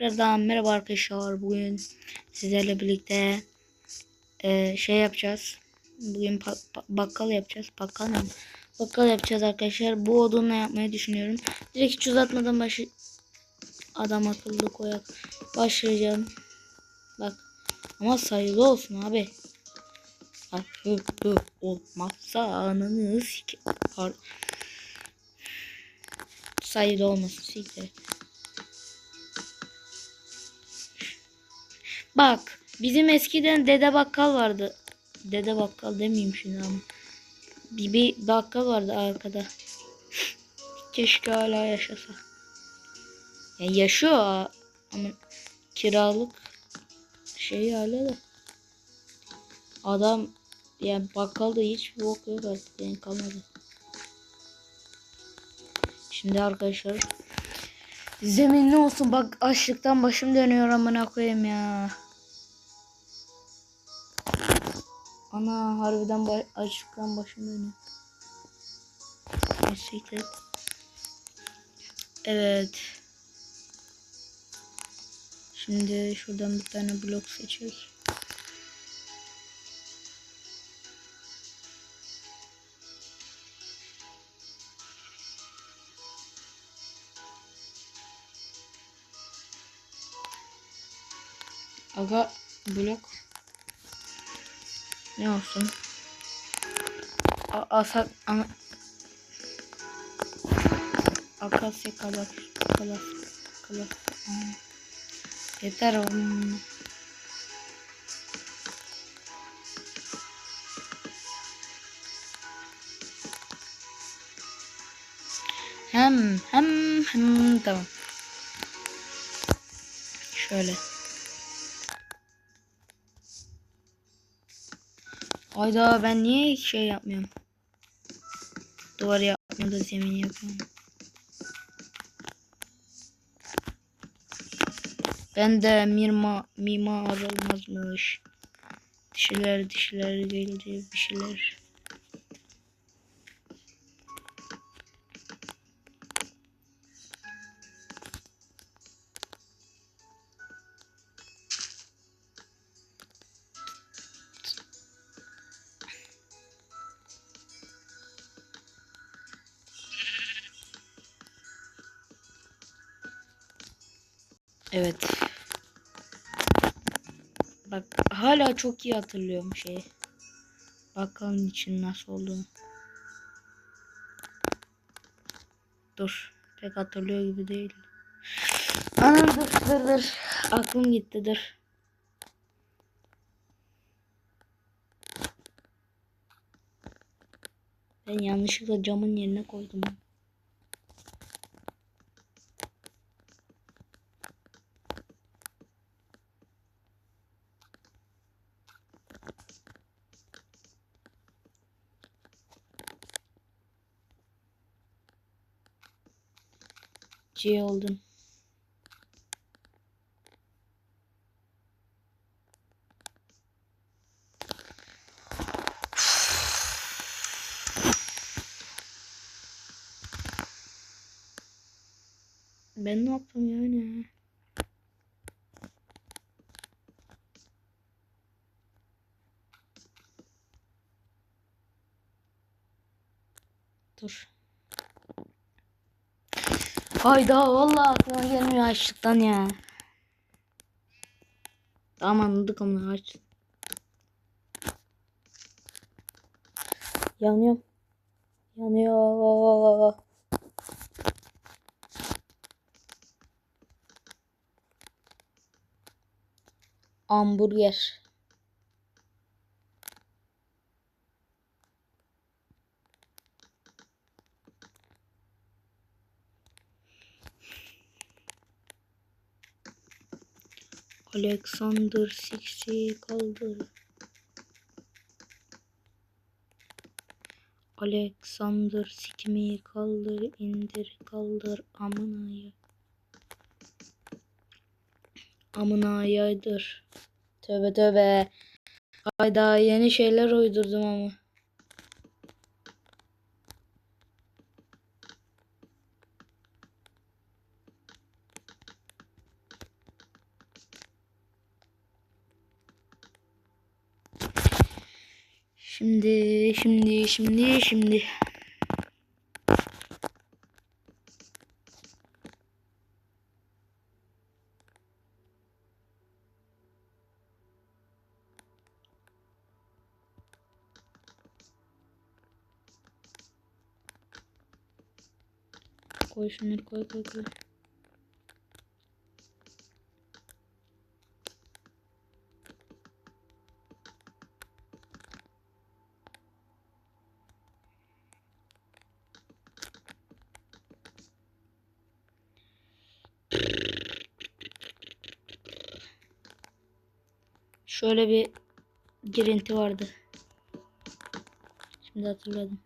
Birazdan merhaba arkadaşlar. Bugün sizlerle birlikte e, şey yapacağız. Bugün bakkal yapacağız. Bakkal ne? Bakkal yapacağız arkadaşlar. Bu odunla yapmayı düşünüyorum. Direkt hiç uzatmadan başı adam akıllı koyak başlayacağım. Bak ama sayılı olsun abi. Hı olmazsa ananı Pardon. Sayılı olmasın siktir. Bak bizim eskiden dede bakkal vardı. Dede bakkal demeyeyim şimdi ama. Bir, bir bakkal vardı arkada. Keşke hala yaşasa. Yani yaşıyor ama kiralık şey hala da. Adam yani bakkalda hiçbir bok yok artık yani kalmadı. Şimdi arkadaşlar zemin ne olsun bak açlıktan başım dönüyor amına koyayım ya. Ana harbiden ba açlıktan başım dönüyor. Gerçekten. Evet. Şimdi şuradan bir tane blok seçiyoruz. Aga blok ne olsun? A asak ana Akasya kalas kalas Aa. yeter oğlum. Hem hem hem tamam. Şöyle. Hayda ben niye şey yapmıyorum? Duvar yapmıyorum da zemin yapıyorum. Ben de mimar, mimar olmazmış. Dişiler dişiler geldi bir şeyler. Evet. Bak hala çok iyi hatırlıyorum şeyi. Bakalım için nasıl olduğunu. Dur. Pek hatırlıyor gibi değil. Anam dur dur dur. Aklım gitti dur. Ben yanlışlıkla camın yerine koydum. C oldum. Ben ne yaptım yani? Dur. Hayda vallahi aklıma gelmiyor açlıktan ya. Tamam anladık ama aç. Yanıyorum. Yanıyor. Hamburger. Alexander Six'i kaldır. Alexander sikimi kaldır, indir, kaldır, amına ya. Amına yaydır. Tövbe tövbe. Hayda yeni şeyler uydurdum ama. Şimdi şimdi şimdi. Koy şunları koy koy koy. Şöyle bir girinti vardı. Şimdi hatırladım.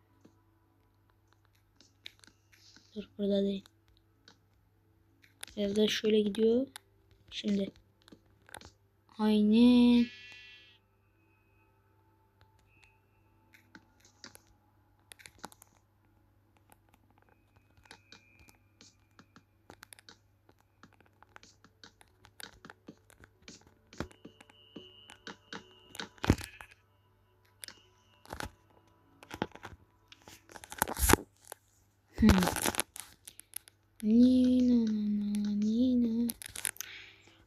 Dur burada değil. Evde şöyle gidiyor. Şimdi. Aynen.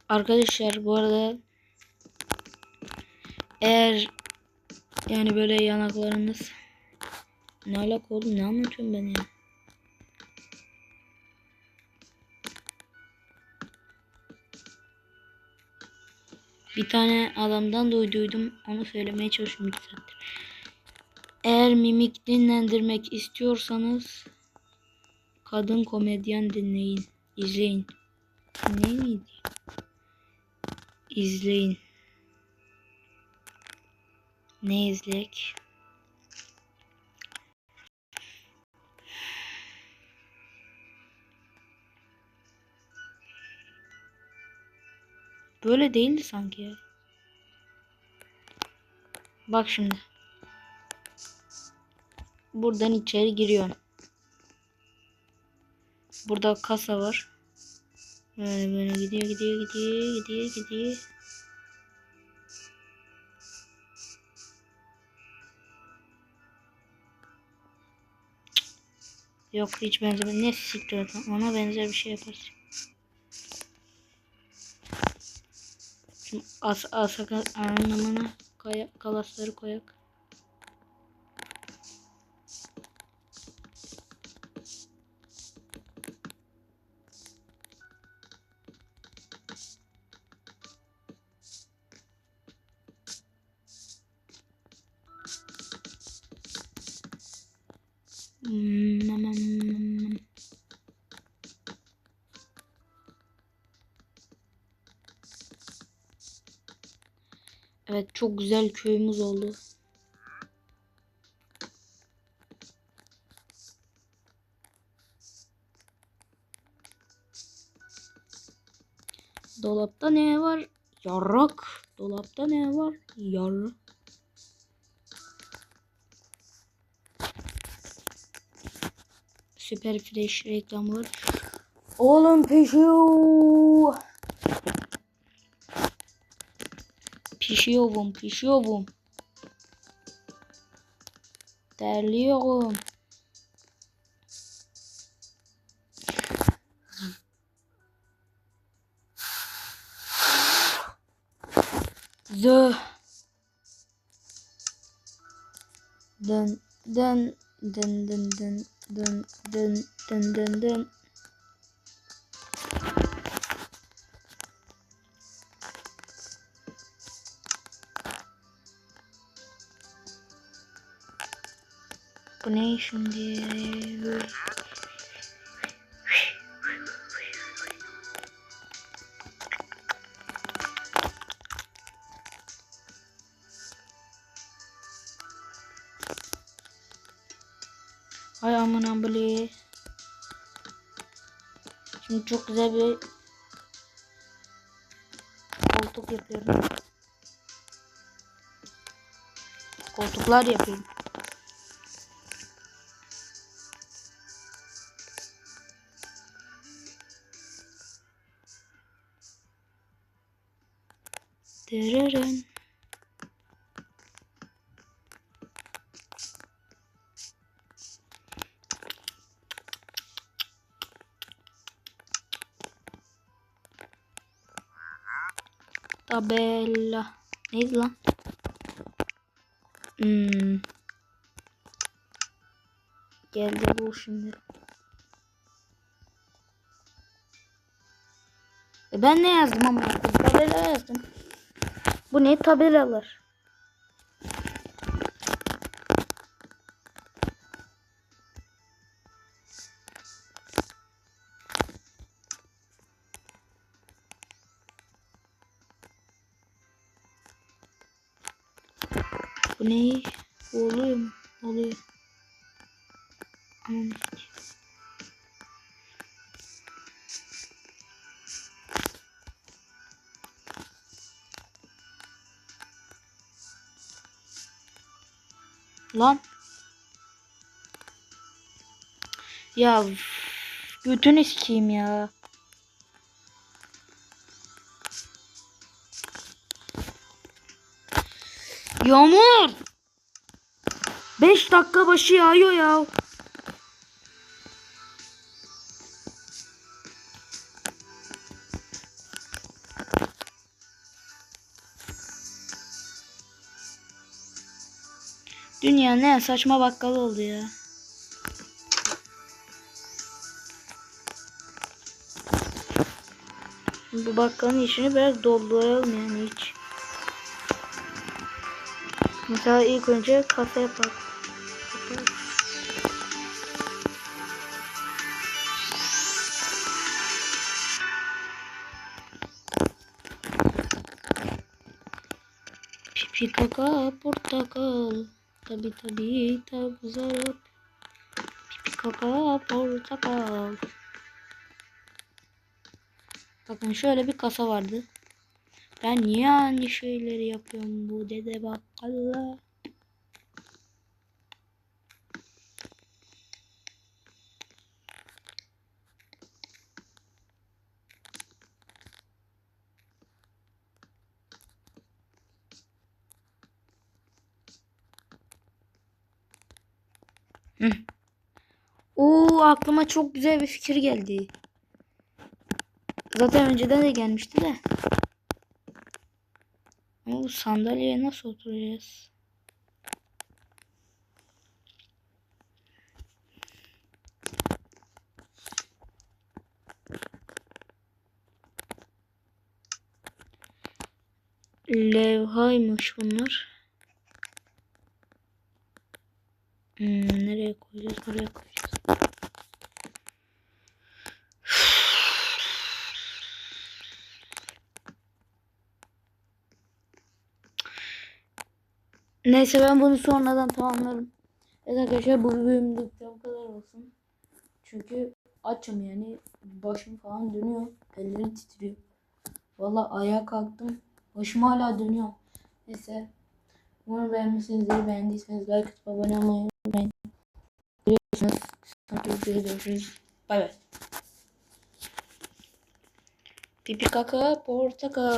Arkadaşlar bu arada eğer yani böyle yanaklarınız ne alaka oğlum ne anlatıyorum ben ya? Bir tane adamdan duyduydum onu söylemeye çalışıyorum bir saattir. Eğer mimik dinlendirmek istiyorsanız kadın komedyen dinleyin. izleyin. Ne miydi? İzleyin. Ne izleyek? Böyle değildi sanki ya. Bak şimdi. Buradan içeri giriyorsun. Burada kasa var. Böyle böyle gidiyor gidiyor gidiyor gidiyor gidiyor. Yok hiç benzemez. Ne siktir. Ona benzer bir şey yaparız. Şimdi as asaka anlamına kalasları koyak. Evet çok güzel köyümüz oldu. Dolapta ne var? Yarrak. Dolapta ne var? Yarrak. Süper Fresh reklamı. Oğlum pişiyor. Pişiyorum, pişiyorum. Terliyorum. Zö. Dın dın dın dın dın dın dın dın dın dın. Şimdi? Ay aman abli. Şimdi çok güzel bir koltuk yapıyorum. Koltuklar yapıyorum. Dereren. Tabella. Neydi lan? Hmm. Geldi bu şimdi. E ben ne yazdım ama? Tabela yazdım. Bu ne tabelalar? Bu ne? Oluyor mu? Oluyor. Aman Lan. Ya götünü sikeyim ya. Yağmur. 5 dakika başı yağıyor ya. Dünya ne saçma bakkal oldu ya. Bu bakkalın işini biraz dolduralım yani hiç. Mesela ilk önce kasa yapalım. Kaka portakal. Tabi tabi tabi zarap. Pipi kaka portakal. Bakın şöyle bir kasa vardı. Ben niye aynı şeyleri yapıyorum bu dede bakkalla? Hı. Oo aklıma çok güzel bir fikir geldi. Zaten önceden de gelmişti de. Bu sandalyeye nasıl oturacağız? Levhaymış bunlar. Hmm, nereye koyacağız? Buraya koyacağız. Neyse ben bunu sonradan tamamlarım. Evet arkadaşlar bu bölümlük de bu kadar olsun. Çünkü açım yani başım falan dönüyor. Ellerim titriyor. Valla ayağa kalktım. Başım hala dönüyor. Neyse. Umarım beğenmişsinizdir. Beğendiyseniz like atıp abone olmayı unutmayın. Görüşürüz. Sonraki videoda görüşürüz. Bay bay. Pipi kaka portakal.